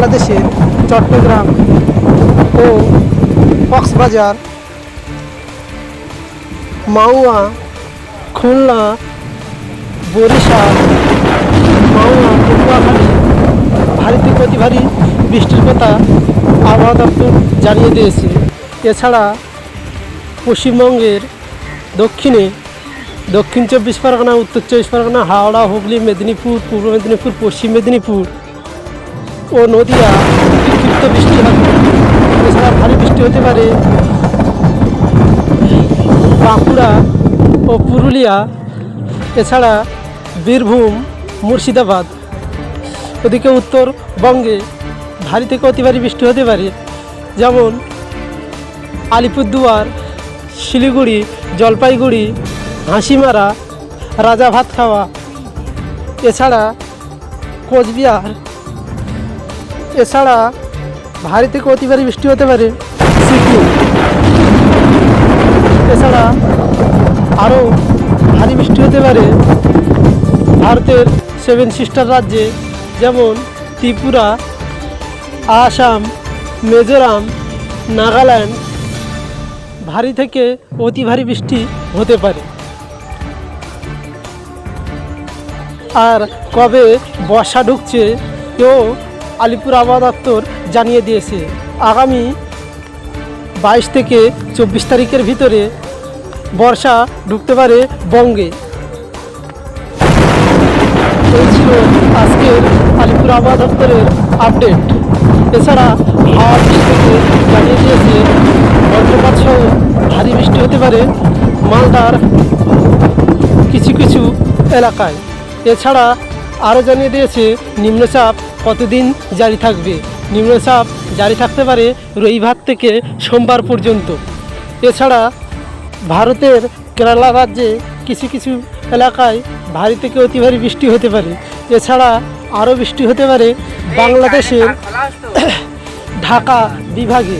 বাংলাদেশের চট্টগ্রাম ও কক্সবাজার, মাওয়া, খুলনা, বরিশাল, মাওয়া পটুয়াখালী ভারী অতি ভারী বৃষ্টির কথা আবহাওয়া দপ্তর জানিয়ে দিয়েছে। এছাড়া পশ্চিমবঙ্গের দক্ষিণে দক্ষিণ চব্বিশ পরগনা, উত্তর চব্বিশ পরগনা, হাওড়া, হুগলি, মেদিনীপুর, পূর্ব মেদিনীপুর, পশ্চিম মেদিনীপুর ও নদীয়া বিক্ষিপ্ত বৃষ্টি হবে এছাড়া ভারী বৃষ্টি হতে পারে। বাঁকুড়া ও পুরুলিয়া, এছাড়া বীরভূম, মুর্শিদাবাদ। ওদিকে উত্তরবঙ্গে ভারী থেকে অতি ভারী বৃষ্টি হতে পারে। যেমন আলিপুরদুয়ার, শিলিগুড়ি, জলপাইগুড়ি, হাসিমারা রাজা ভাত খাওয়া এছাড়া কোচবিহার এছাড়া ভারী থেকে অতি ভারী বৃষ্টি হতে পারে। এছাড়া আরও ভারী বৃষ্টি হতে পারে ভারতের সেভেন সিস্টার রাজ্যে, যেমন ত্রিপুরা, আসাম, মিজোরাম, নাগাল্যান্ড। ভারী থেকে অতি ভারী বৃষ্টি হতে পারে। আর কবে বর্ষা ঢুকছে, এও আলিপুর আবহাওয়া দপ্তর জানিয়ে দিয়েছে, আগামী বাইশ থেকে চব্বিশ তারিখের ভিতরে বর্ষা ঢুকতে পারে বঙ্গে। এই ছিল আজকের আলিপুর আবহাওয়া দপ্তরের আপডেট। এছাড়া হাওয়া বৃষ্টি থেকে জানিয়ে দিয়েছে, বজ্রপাত সহ ভারী বৃষ্টি হতে পারে মালদার কিছু কিছু এলাকায়। এছাড়া আরও জানিয়ে দিয়েছে, নিম্নচাপ কতদিন জারি থাকবে? নিম্নচাপ জারি থাকতে পারে রবিবার থেকে সোমবার পর্যন্ত। এছাড়া ভারতের কেরালা রাজ্যে কিছু কিছু এলাকায় ভারী থেকে অতি ভারী বৃষ্টি হতে পারে। এছাড়া আরও বৃষ্টি হতে পারে বাংলাদেশের ঢাকা বিভাগে।